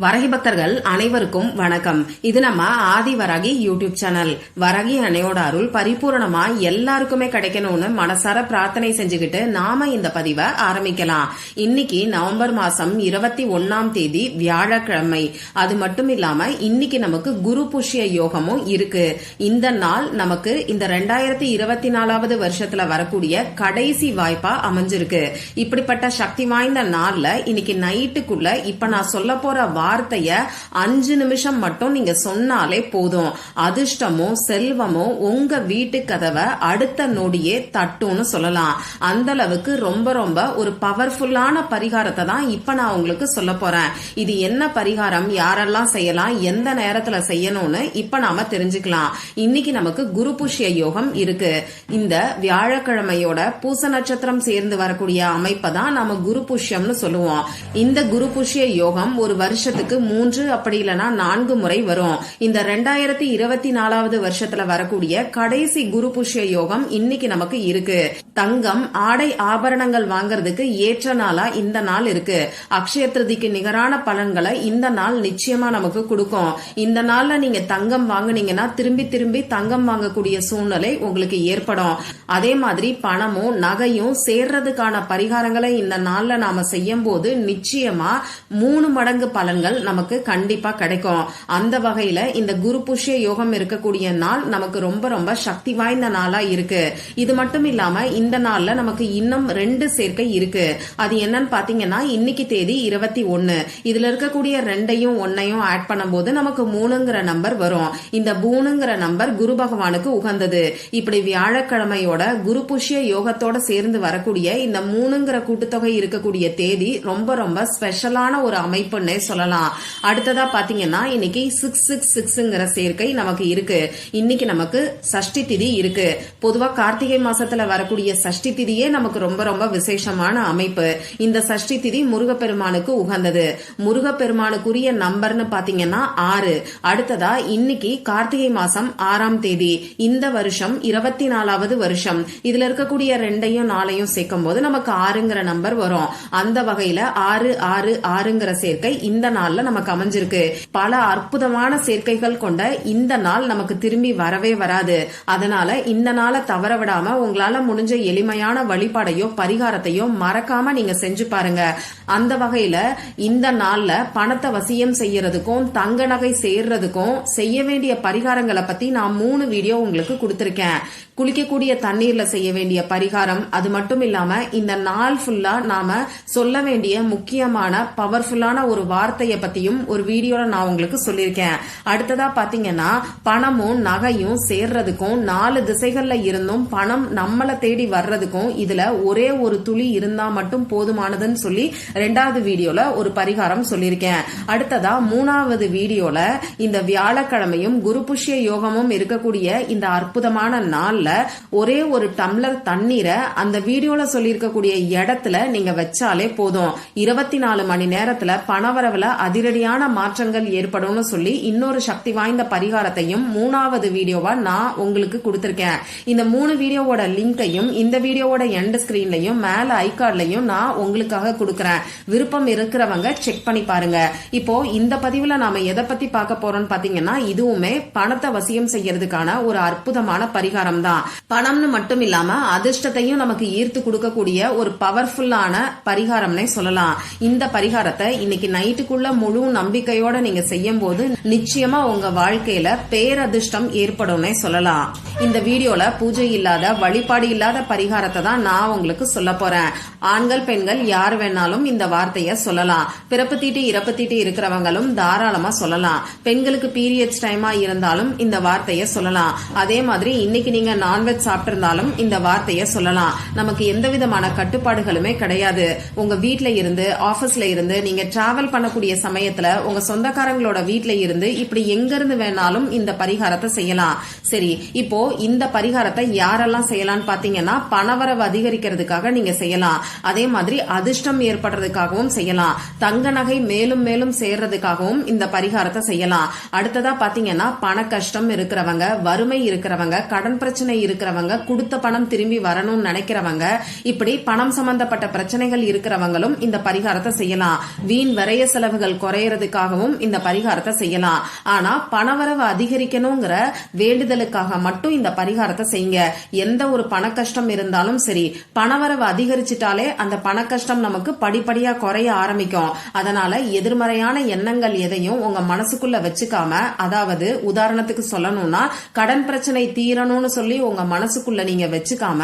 வரகி பக்தர்கள் அனைவருக்கும் வணக்கம். இது நம்ம ஆதி வரகி யூடியூப் சேனல். வரகி அணையோட அருள் பரிபூரணமா எல்லாருக்குமே கிடைக்கணும்னு மனசார பிரார்த்தனை செஞ்சுக்கிட்டு நாம இந்த பதிவை ஆரம்பிக்கலாம். இன்னைக்கு நவம்பர் மாசம் இருபத்தி ஒன்னாம் தேதி வியாழக்கிழமை. அது மட்டும் இல்லாம இன்னைக்கு நமக்கு குரு புஷ்ய யோகமும் இருக்கு. இந்த நாள் நமக்கு இந்த ரெண்டாயிரத்தி இருபத்தி நாலாவது வருஷத்துல வரக்கூடிய கடைசி வாய்ப்பா அமைஞ்சிருக்கு. இப்படிப்பட்ட சக்தி வாய்ந்த நாள்ல இன்னைக்கு நைட்டுக்குள்ள இப்ப நான் சொல்ல போற வார்த்தைய அஞ்சு நிமிஷம் மட்டும் நீங்க சொன்னாலே போதும். அதிர்ஷ்டமோ செல்வமோ உங்க வீட்டு கதவை அடுத்த நொடியே தட்டும்னு சொல்லலாம். அந்த அளவுக்கு ரொம்ப ரொம்ப ஒரு பவர்ஃபுல்லான பரிகாரத்தை தான் இப்ப நான் உங்களுக்கு சொல்ல போறேன். இது என்ன பரிகாரம்? யாரெல்லாம் செய்யலாம்? எந்த நேரத்துல செய்யணும்னு இப்ப நாம தெரிஞ்சுக்கலாம். இன்னைக்கு நமக்கு குரு புஷ்ய யோகம் இருக்கு. இந்த வியாழக்கிழமையோட பூச நட்சத்திரம் சேர்ந்து வரக்கூடிய அமைப்பை தான் நாம குரு புஷ்யம்னு சொல்லுவோம். இந்த குரு புஷ்ய யோகம் ஒரு வருஷத்துக்கு மூன்று அப்படி இல்லைனா நான்கு முறை வரும். இந்த ரெண்டாயிரத்தி இருபத்தி நாலாவது வருஷத்துல வரக்கூடிய கடைசி குரு புஷ்ய யோகம் இன்னைக்கு நமக்கு இருக்கு. தங்கம் ஆடை ஆபரணங்கள் வாங்கறதுக்கு ஏற்ற நாளா இந்த நாள் இருக்கு. அக்ஷய திருதிக்கு நிகரான பலன்களை இந்த நாள் நிச்சயமா நமக்கு கொடுக்கும். இந்த நாள்ல நீங்க தங்கம் வாங்குனீங்கன்னா திரும்பி திரும்பி தங்கம் வாங்கக்கூடிய சூழ்நிலை உங்களுக்கு ஏற்படும். அதே மாதிரி பணமும் நகையும் சேர்றதுக்கான பரிகாரங்களை இந்த நாள்ல நாம செய்யும் போது நிச்சயமா மூணு மடங்கு பலன் பலன்கள் நமக்கு கண்டிப்பா கிடைக்கும். அந்த வகையில இந்த குரு புஷ்ய யோகம் இருக்கக்கூடிய நாள் நமக்கு ரொம்ப ரொம்ப சக்தி வாய்ந்த நாளா இருக்கு. இது மட்டும் இல்லாம இந்த நாள்ல நமக்கு இன்னும் ரெண்டு சேர்க்கை இருக்கு. அது என்னன்னு பாத்தீங்கன்னா இன்னைக்கு தேதி இருபத்தி ஒன்னு இதுல இருக்கக்கூடிய ரெண்டையும் ஒன்னையும் ஆட் பண்ணும்போது நமக்கு மூணுங்கிற நம்பர் வரும். இந்த மூணுங்கிற நம்பர் குரு பகவானுக்கு உகந்தது. இப்படி வியாழக்கிழமையோட குரு புஷ்ய யோகத்தோட சேர்ந்து வரக்கூடிய இந்த மூணுங்கிற கூட்டுத்தொகை இருக்கக்கூடிய தேதி ரொம்ப ரொம்ப ஸ்பெஷலான ஒரு அமைப்புன்னே சொல்லலாம். அடுத்ததா பாத்தீங்கன்னா இன்னைக்கு சிக்ஸ் சிக்ஸ் சிக்ஸ்ங்கிற சேர்க்கை நமக்கு இருக்கு. இன்னைக்கு நமக்கு சஷ்டி திதி இருக்கு. பொதுவா கார்த்திகை மாசத்துல வரக்கூடிய சஷ்டி திதியே நமக்கு ரொம்ப ரொம்ப விசேஷமான அமைப்பு. இந்த சஷ்டி திதி முருகப்பெருமானுக்கு உகந்தது. முருகப்பெருமானுக்குரிய நம்பர்னு பாத்தீங்கன்னா ஆறு. அடுத்ததா இன்னைக்கு கார்த்திகை மாசம் ஆறாம் தேதி. இந்த வருஷம் இருபத்தி நாலாவது வருஷம். இதுல இருக்கக்கூடிய ரெண்டையும் நாளையும் சேர்க்கும் போது நமக்கு ஆறுங்கிற நம்பர் வரும். அந்த வகையில ஆறு ஆறு ஆறுங்கிற சேர்க்கை இந்த நாள்ல நமக்கு அமைஞ்சிருக்கு. பல அற்புதமான சேர்க்கைகள் கொண்ட இந்த நாள் நமக்கு திரும்பி வரவே வராது. அதனால இந்த நாளை தவற விடாம உங்களால முடிஞ்ச எளிமையான வழிபாடையோ பரிகாரத்தையோ மறக்காம நீங்க செஞ்சு பாருங்க. அந்த வகையில இந்த நாள்ல பணத்தை வசியம் செய்யறதுக்கும் தங்க நகை சேர்றதுக்கும் செய்ய வேண்டிய பரிகாரங்களை பத்தி நான் மூணு வீடியோ உங்களுக்கு கொடுத்திருக்கேன். குளிக்கக்கூடிய தண்ணீர்ல செய்ய வேண்டிய பரிகாரம். அது மட்டும் இல்லாம இந்த நாள் ஃபுல்லா நாம சொல்ல வேண்டிய முக்கியமான பவர்ஃபுல்லான ஒரு வார்த்தை வார்த்தைய பத்தியும் ஒரு வீடியோல நான் உங்களுக்கு சொல்லியிருக்கேன். அடுத்ததா பாத்தீங்கன்னா பணமும் நகையும் சேர்றதுக்கும் நாலு திசைகள்ல இருந்தும் பணம் நம்மள தேடி வர்றதுக்கும் இதுல ஒரே ஒரு துளி இருந்தா மட்டும் போதுமானதுன்னு சொல்லி ரெண்டாவது வீடியோல ஒரு பரிகாரம் சொல்லியிருக்கேன். அடுத்ததா மூணாவது வீடியோல இந்த வியாழக்கிழமையும் குரு புஷ்ய யோகமும் இருக்கக்கூடிய இந்த அற்புதமான நாள்ல ஒரே ஒரு டம்ளர் தண்ணீரை அந்த வீடியோல சொல்லியிருக்கக்கூடிய இடத்துல நீங்க வச்சாலே போதும். இருபத்தி நாலு மணி நேரத்துல பணவரவுல அதிரடியான மாற்றங்கள் ஏற்படும்னு சொல்லி இன்னொரு சக்தி வாய்ந்த பரிகாரத்தையும் மூணாவது வீடியோவா நான் உங்களுக்கு கொடுத்திருக்கேன். இந்த மூணு வீடியோவோட லிங்கையும் இந்த வீடியோவோட எண்ட் ஸ்கிரீன்லையும் மேல ஐகார்ட்லையும் நான் உங்களுக்காக கொடுக்கறேன். விருப்பம் இருக்கிறவங்க செக் பண்ணி பாருங்க. இப்போ இந்த பதிவுல நாம எதை பத்தி பார்க்க போறோம்னு பாத்தீங்கன்னா இதுவுமே பணத்தை வசியம் செய்யறதுக்கான ஒரு அற்புதமான பரிகாரம் தான். பணம்னு மட்டும் இல்லாம அதிர்ஷ்டத்தையும் நமக்கு ஈர்த்து கொடுக்கக்கூடிய ஒரு பவர்ஃபுல்லான பரிகாரம்னே சொல்லலாம். இந்த பரிகாரத்தை இன்னைக்கு நைட்டுக்குள்ள முழு நம்பிக்கையோட நீங்க செய்யும் போது நிச்சயமா உங்க வாழ்க்கையில பேரதிர்ஷ்டம் ஏற்படும்னே சொல்லலாம். இந்த வீடியோல பூஜை இல்லாத வழிபாடு இல்லாத பரிகாரத்தை தான் நான் உங்களுக்கு சொல்ல போறேன். ஆண்கள் பெண்கள் யார் வேணாலும் இந்த வார்த்தைய சொல்லலாம். பிறப்பு தீட்டு இறப்பு தீட்டு இருக்கிறவங்களும் தாராளமா சொல்லலாம். பெண்களுக்கு பீரியட்ஸ் டைமா இருந்தாலும் இந்த வார்த்தைய சொல்லலாம். அதே மாதிரி இன்னைக்கு நீங்க நான்வெஜ் சாப்பிட்டிருந்தாலும் இந்த வார்த்தைய சொல்லலாம். நமக்கு எந்த விதமான கட்டுப்பாடுகளுமே கிடையாது. உங்க வீட்ல இருந்து ஆபீஸ்ல இருந்து நீங்க டிராவல் பண்ணக்கூடிய சமயத்துல உங்க சொந்தக்காரங்களோட வீட்ல இருந்து இப்படி எங்க இருந்து வேணாலும் இந்த பரிகாரத்தை செய்யலாம். சரி இப்போ இந்த பரிகாரத்தை யாரெல்லாம் செய்யலாம்னு பாத்தீங்கன்னா பணவரவு அதிகரிக்கிறதுக்காக நீங்க செய்யலாம். அதே மாதிரி அதிர்ஷ்டம் ஏற்படுறதுக்காகவும் செய்யலாம். தங்க நகை மேலும் மேலும் சேர்றதுக்காகவும் இந்த பரிகாரத்தை செய்யலாம். அடுத்ததா பாத்தீங்கன்னா பண கஷ்டம் இருக்கிறவங்க வறுமை இருக்கிறவங்க கடன் பிரச்சனை இருக்கிறவங்க கொடுத்த பணம் திரும்பி வரணும்னு நினைக்கிறவங்க இப்படி பணம் சம்பந்தப்பட்ட பிரச்சனைகள் இருக்கிறவங்களும் இந்த பரிகாரத்தை செய்யலாம். வீண் விரைய செலவுகள் செலவுகள் குறையறதுக்காகவும் இந்த பரிகாரத்தை செய்யலாம். ஆனா பணவரவு அதிகரிக்கணுங்கிற வேண்டுதலுக்காக மட்டும் இந்த பரிகாரத்தை செய்யுங்க. எந்த ஒரு பண கஷ்டம் இருந்தாலும் சரி பணவரவு அதிகரிச்சிட்டாலே அந்த பண கஷ்டம் நமக்கு படிப்படியா குறைய ஆரம்பிக்கும். அதனால எதிர்மறையான எண்ணங்கள் எதையும் உங்க மனசுக்குள்ள வச்சுக்காம அதாவது உதாரணத்துக்கு சொல்லணும்னா கடன் பிரச்சனை தீரணும்னு சொல்லி உங்க மனசுக்குள்ள நீங்க வச்சுக்காம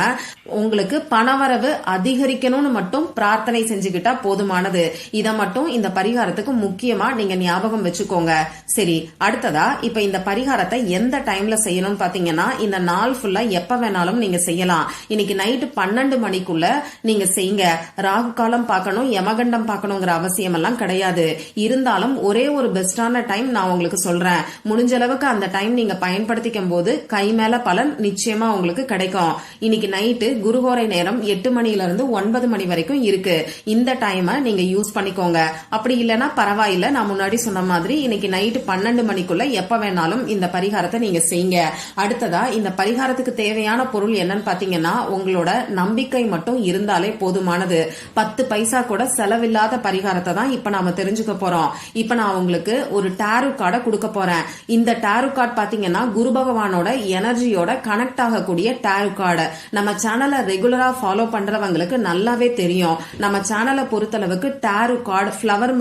உங்களுக்கு பணவரவு அதிகரிக்கணும்னு மட்டும் பிரார்த்தனை செஞ்சுக்கிட்டா போதுமானது. இதை மட்டும் இந்த பரிகாரத்துக்கு முக்கியமா நீங்க ஞாபகம் வச்சுக்கோங்க. சரி அடுத்ததா இப்ப இந்த பரிகாரத்தை எந்த டைம்ல செய்யணும்னு பாத்தீங்கன்னா இந்த நாள் ஃபுல்லா எப்ப வேணாலும் நீங்க செய்யலாம். இன்னைக்கு நைட்டு பன்னெண்டு மணிக்குள்ள நீங்க செய்யுங்க. ராகு காலம் பார்க்கணும் யமகண்டம் பார்க்கணுங்கிற அவசியம் எல்லாம் கிடையாது. இருந்தாலும் ஒரே ஒரு பெஸ்டான டைம் நான் உங்களுக்கு சொல்றேன். முடிஞ்ச அளவுக்கு அந்த டைம் நீங்க பயன்படுத்திக்கும் போது கை மேல பலன் நிச்சயமா உங்களுக்கு கிடைக்கும். இன்னைக்கு நைட்டு குருகோரை நேரம் எட்டு மணில இருந்து ஒன்பது மணி வரைக்கும் இருக்கு. இந்த டைமை நீங்க யூஸ் பண்ணிக்கோங்க. அப்படி இல்லைன்னா பரவாயில்ல. நான் முன்னாடி சொன்ன மாதிரி இன்னைக்கு நைட்டு பன்னெண்டு மணிக்குள்ள எப்ப வேணாலும் இந்த பரிகாரத்தை நீங்க செய்யுங்க. அடுத்ததா இந்த பரிகாரத்துக்கு தேவையான பொருள் என்னன்னு பாத்தீங்கன்னா உங்களோட நம்பிக்கை மட்டும் இருந்தாலே போதுமானது. பத்து பைசா கூட செலவில்லாத பரிகாரத்தை தான் இப்ப நாம தெரிஞ்சுக்க போறோம். இப்ப நான் உங்களுக்கு ஒரு டேரு கார்டை கொடுக்க போறேன். இந்த டேரு கார்டு பாத்தீங்கன்னா குரு பகவானோட எனர்ஜியோட கனெக்ட் ஆகக்கூடிய டேரு கார்டு நம்ம சேனலை ரெகுலரா ஃபாலோ பண்றவங்களுக்கு நல்லாவே தெரியும். நம்ம சேனலை பொறுத்தளவுக்கு டேரு கார்டு ஃபிளவர்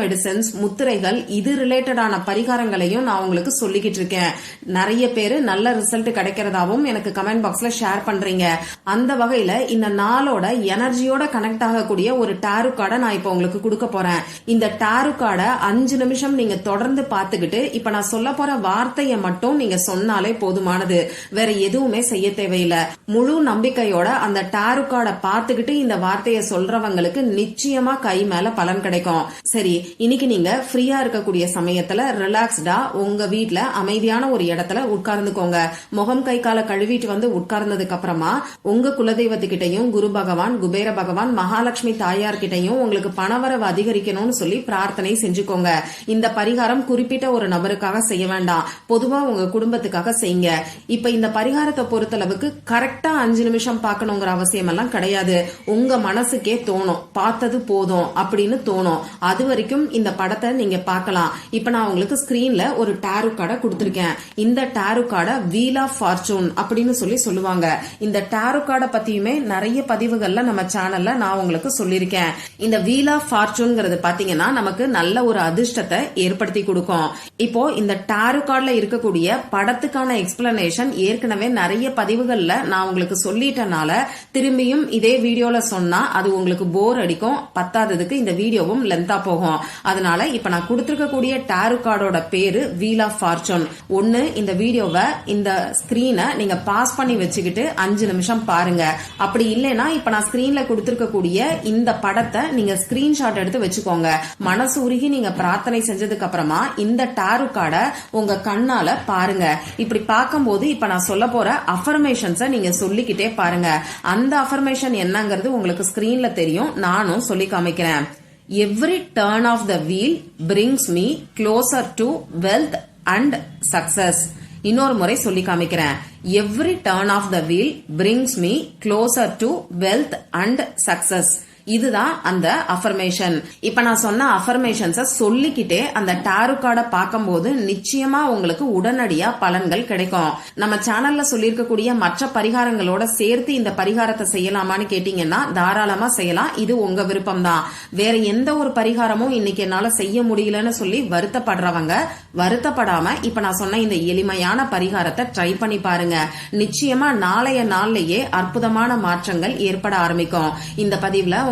மெடிசன்ஸ் முத்திரைகள் இது ரிலேட்டடான பரிகாரங்களையும் நான் உங்களுக்கு சொல்லிக்கிட்டு இருக்கேன். நிறைய பேரு நல்ல ரிசல்ட் கிடைக்கிறதாவும் எனக்கு கமெண்ட் பாக்ஸ்ல ஷேர் பண்றீங்க. அந்த வகையில இந்த நாளோட எனர்ஜியோட கனெக்ட் ஆகக்கூடிய ஒரு டேரு கார்டை நான் இப்போ உங்களுக்கு கொடுக்க போறேன். இந்த டேரு கார்டை அஞ்சு நிமிஷம் நீங்க தொடர்ந்து பார்த்துக்கிட்டு இப்ப நான் சொல்ல போற வார்த்தையை மட்டும் நீங்க சொன்னாலே போதுமானது. வேற எதுவுமே செய்ய தேவையில்லை. முழு நம்பிக்கையோட அந்த டேரு கார்டை பார்த்துக்கிட்டு இந்த வார்த்தையை சொல்றவங்களுக்கு நிச்சயமா கை மேல பலன் கிடைக்கும். சரி இன்னைக்கு நீங்க ஃப்ரீயா இருக்கக்கூடிய சமயத்துல ரிலாக்ஸ்டா உங்க வீட்ல அமைதியான ஒரு இடத்துல உட்கார்ந்துக்கோங்க. முகம் கை காலை கழுவிட்டு வந்து உட்கார்ந்ததுக்கு அப்புறமா உங்க குலதெய்வத்துக்கிட்டையும் குரு பகவான் குபேர பகவான் மகாலட்சுமி தாயார் கிட்டையும் உங்களுக்கு பணவரவு அதிகரிக்கணும்னு சொல்லி பிரார்த்தனை செஞ்சுக்கோங்க. இந்த பரிகாரம் குறிப்பிட்ட ஒரு நபருக்காக செய்ய வேண்டாம். பொதுவா உங்க குடும்பத்துக்காக செய்யுங்க. இப்ப இந்த பரிகாரத்தை பொறுத்தளவுக்கு கரெக்டா அஞ்சு நிமிஷம் பார்க்கணுங்கிற அவசியம் எல்லாம் கிடையாது. உங்க மனசுக்கே தோணும். பார்த்தது போதும் அப்படின்னு தோணும். அது வரைக்கும் இந்த படத்தை நீங்க பார்க்கலாம். இப்ப நான் உங்களுக்கு ஸ்கிரீன்ல ஒரு டேரு கார்டை கொடுத்துருக்கேன். இந்த டேரு கார்டை வீல் ஆஃப் ஃபார்ச்சூன் அப்படின்னு சொல்லி சொல்லுவாங்க. இந்த டேரு கார்டை பத்தியுமே நிறைய பதிவுகள்ல நம்ம சேனல்ல நான் உங்களுக்கு சொல்லியிருக்கேன். இந்த வீல் ஆஃப் ஃபார்ச்சூன்ங்கிறது பாத்தீங்கன்னா நமக்கு நல்ல ஒரு அதிர்ஷ்டத்தை ஏற்படுத்தி கொடுக்கும். இப்போ இந்த டேரு கார்டில் இருக்கக்கூடிய படத்துக்கான எக்ஸ்பிளனேஷன் ஏற்கனவே நிறைய பதிவுகள்ல நான் உங்களுக்கு சொல்லிட்டனால திரும்பியும் இதே வீடியோல சொன்னா அது உங்களுக்கு போர் அடிக்கும். பத்தாததுக்கு இந்த வீடியோவும் லென்த்தா போகும். அதனால இப்ப நான் கொடுத்திருக்கக்கூடிய டேரு கார்டோட பேரு வீல் ஆஃப் ஃபார்ச்சூன் ஒன்னு இந்த வீடியோவை இந்த ஸ்கிரீனை நீங்க பாஸ் பண்ணி வச்சுக்கிட்டு அஞ்சு நிமிஷம் பாருங்க. அப்படி இல்லைன்னா இப்ப நான் ஸ்கிரீன்ல கொடுத்திருக்கக்கூடிய இந்த படத்தை நீங்க ஸ்கிரீன்ஷாட் எடுத்து வச்சுக்கோங்க. மனசு உருகி நீங்க பிரார்த்தனை செஞ்சதுக்கு அப்புறமா இந்த டேரு கார்டை உங்க கண்ணால பாருங்க. இப்படி பார்க்கும்போது இப்ப நான் சொல்ல போற அஃபர்மேஷன்ஸை நீங்க சொல்லிக்கிட்டே பாருங்க. அந்த அஃபர்மேஷன் என்னங்கிறது உங்களுக்கு ஸ்கிரீன்ல தெரியும். நானும் சொல்லி காமிக்கிறேன். Every turn of the wheel brings me closer to wealth and success இன்னொரு முறை சொல்லி காமிக்கிறேன். Every turn of the wheel brings me closer to wealth and success இதுதான் அந்த அஃபர்மேஷன் இப்ப நான் சொன்ன அஃபர்மேஷன்ஸ சொல்லிக்கிட்டே அந்த டாரு கார்டை பார்க்கும்போது நிச்சயமா உங்களுக்கு உடனடியா பலன்கள் கிடைக்கும். நம்ம சேனல்ல சொல்லியிருக்கக்கூடிய மற்ற பரிகாரங்களோட சேர்த்து இந்த பரிகாரத்தை செய்யலாமான்னு கேட்டீங்கன்னா தாராளமா செய்யலாம். இது உங்க விருப்பம் தான் வேற எந்த ஒரு பரிகாரமும் இன்னைக்கு என்னால செய்ய முடியலன்னு சொல்லி வருத்தப்படுறவங்க வருத்தப்படாம இப்ப நான் சொன்ன இந்த எளிமையான பரிகாரத்தை ட்ரை பண்ணி பாருங்க. நிச்சயமா நாளைய நாள்லயே அற்புதமான மாற்றங்கள் ஏற்பட ஆரம்பிக்கும். இந்த பதிவுல